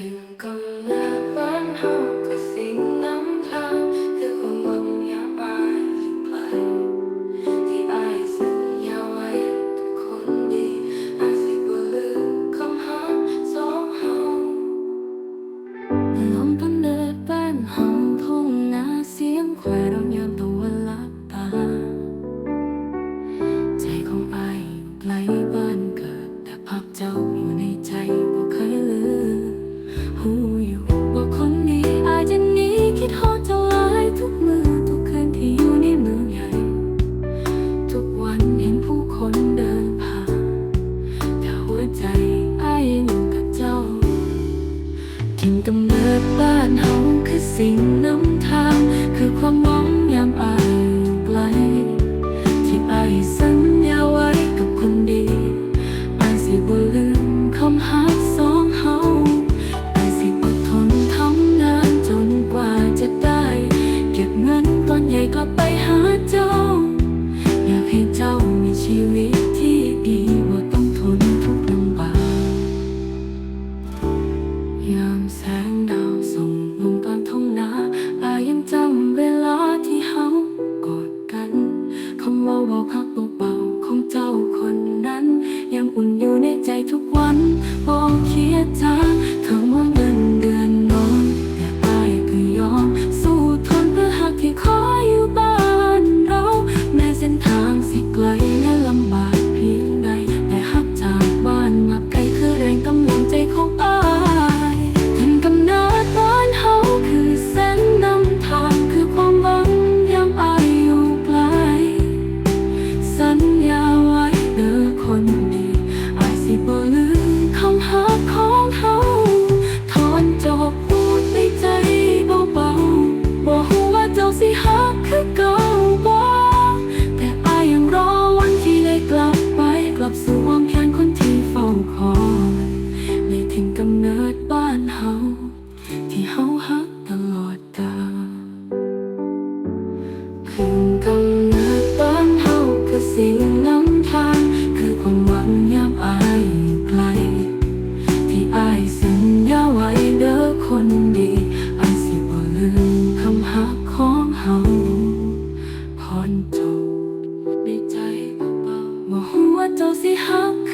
ถึงกำเนิดบ้านเฮาก็สิ่งนำทางคือความหวังยาบายไกลที่อายสัญญาไว้ทุกคนดีอายสิบ่ลืมคำหาสองเฮาลมพันเดินบ้านห้องทุ่งนาเสียงควายร้องยามตะวันลับตาใจของอายไกลานเฮาคือสิ่งนำ time. ขึ้นกำเนิดบ้านคือสิ่งนำทาคือความหวังยามอายไกล ที่อายสัญญาไว้เด้อคนดีอายสิบ่ลืมคำหักของเฮาพรจบในใจเบาๆบ่งหัวเจ้าสิหัก